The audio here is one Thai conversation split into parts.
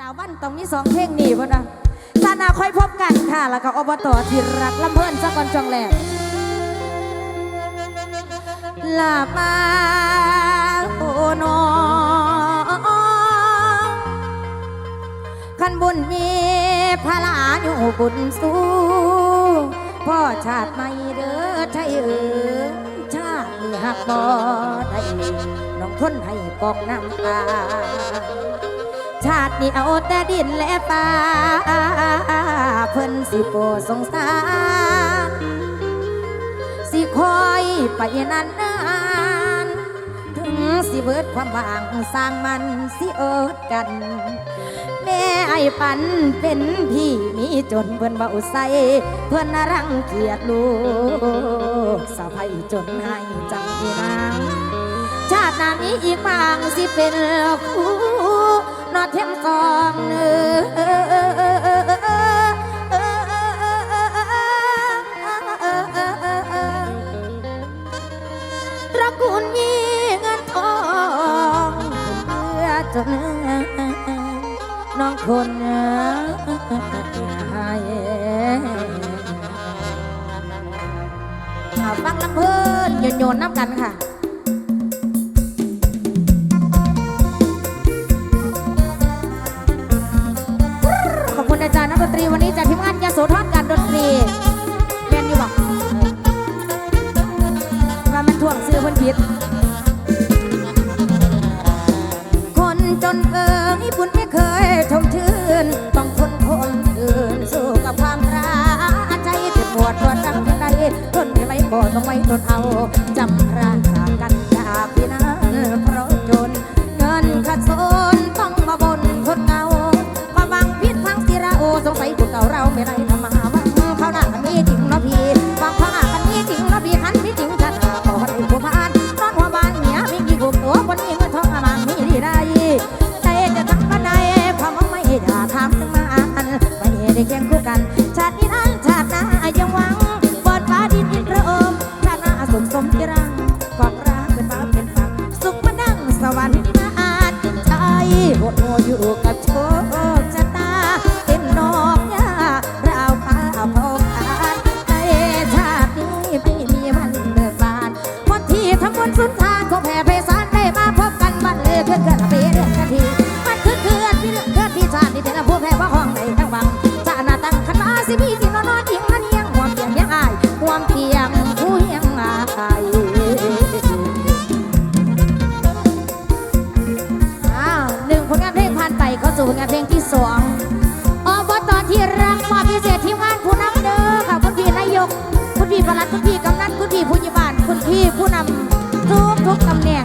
ตาวันต้องมีสองเพลงนี่พ่อนะสานาค่อยพบกันค่ะ แล้วก็อบตอที่รักลำเพลินสะกอนจองแหลมลาบาโอนอขันบุญมีพระลาอยู่บุญสู้พ่อชาติไม่เด้อใช่เออชาติหักบ่ได้น้องทนให้กองน้ำตา ชาตินี้เอาแต่ดินและป่าเพิ่นสิโปสงสารสิคอยไปนานนานถึงสิเบิดความบางสร้างมันสิเอิดกัน แม่ไอ้ปันเป็นพี่มีจนเพื่อนเบาใสเพื่อนรังเกียจลูกสะพายจนให้จังอีนางชาตินานี้อีกบางสิเป็นคู่ นอเทียมกองเนื้ตระกูลมีเงินทองเพื่อจนน้องคนให้ฟังลำเพลินโยนโยนน้ำกันค่ะ รีวันนี้จะทีมงานยาโสธดการดนตรีเรียนอยู่บอกว่ามันถ่วงซื้อคนผิด คนจนเอิงญี่ปุ่นไม่เคยทมชื่นต้องทนคนอื่นสู้กับความรักใจเจ็บปวดปวดตั้งใจทนไม่ไหวก็ต้องไว้ทนเอาจำรากิพี่นอนนอดีมันเฮีงความเทียงยังอความเทียงผู้เฮีงอาไอหนึ่งผลงานเพลงผ่นไปเข้าสู่ผลงานเพลงที่สองอบตอนที่รักความพิเศษที่งานผู้นำเด้อค่ะคุณพี่นายก คุณพี่ประหลัดคุณพี่กำนันคุณพี่ผู้ใหญ่บ้านคุณพี่ผู้นำทุกทุกตำแหน่ง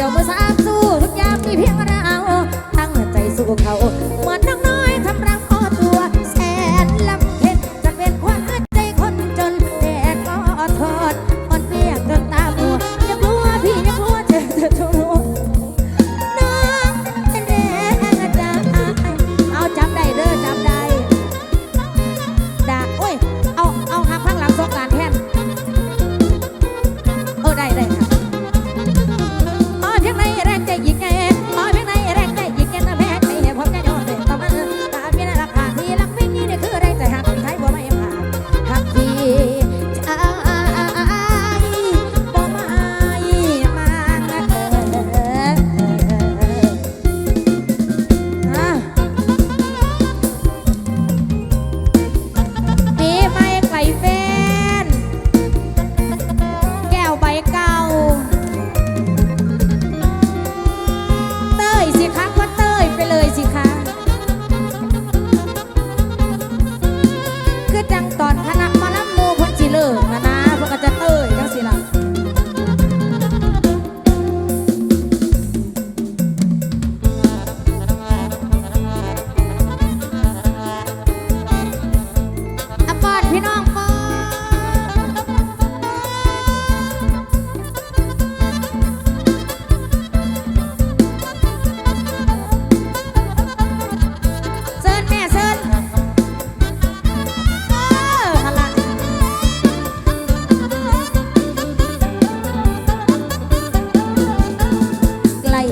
เดียวเมื่อสามสู้ทุกยามมีเพียงเราตั้งใจสู้เขา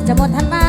怎么谈吧？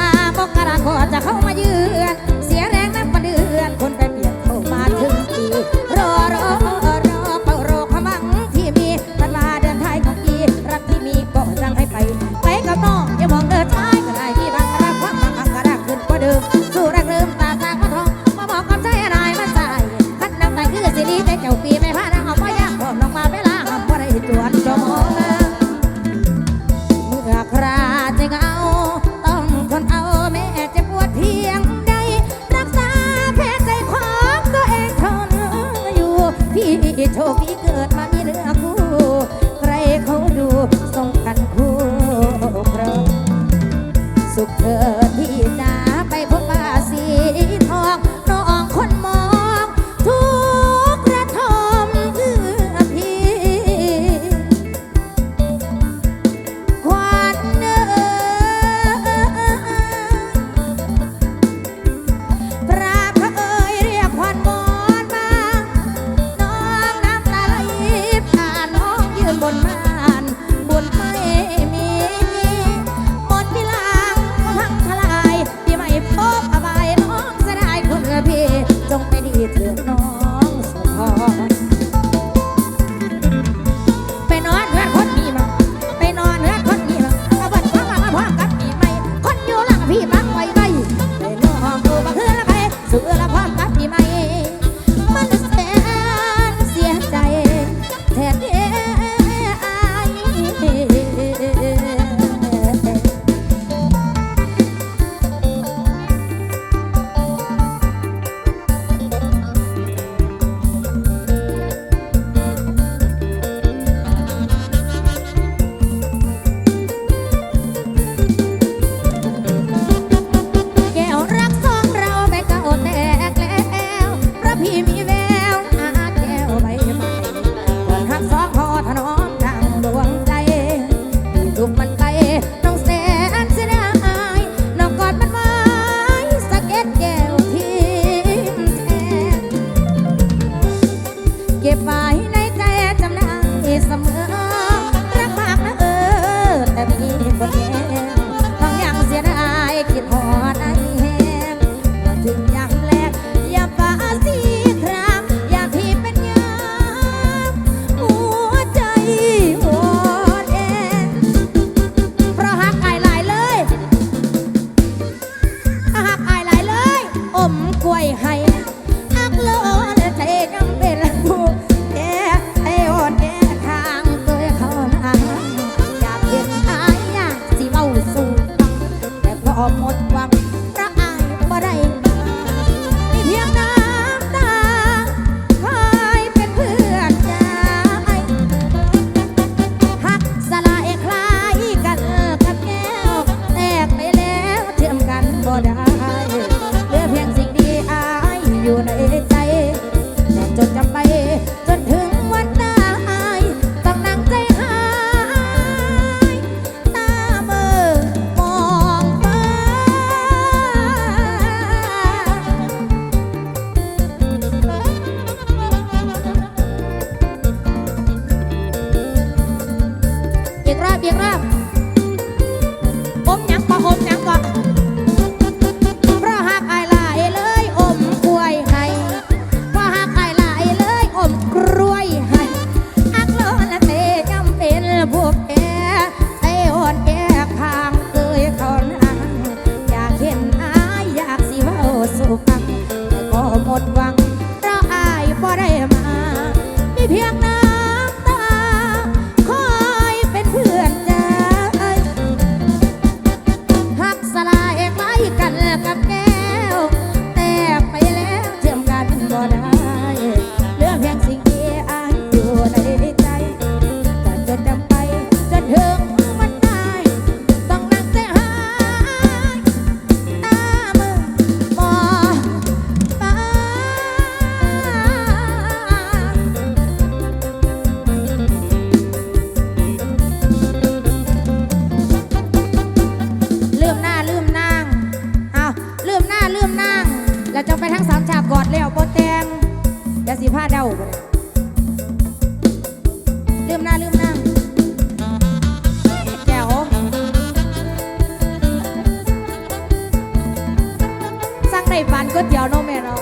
เตี๋ยวเนาะแม่เนาะ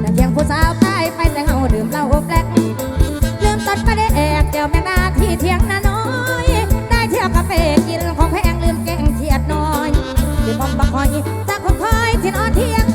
แต่เพียงผู้สาวใต้ไปแต่เฮาดื่มเหล้าแปลกลืมตัดประเดกเดียวแม่นาที่เที่ยงนาน้อย ได้เที่ยวคาเฟ่กินของแพงลืมแกงเขียดน้อยลืมบอมบักหอยตาคงคอยที่นอนเที่ยง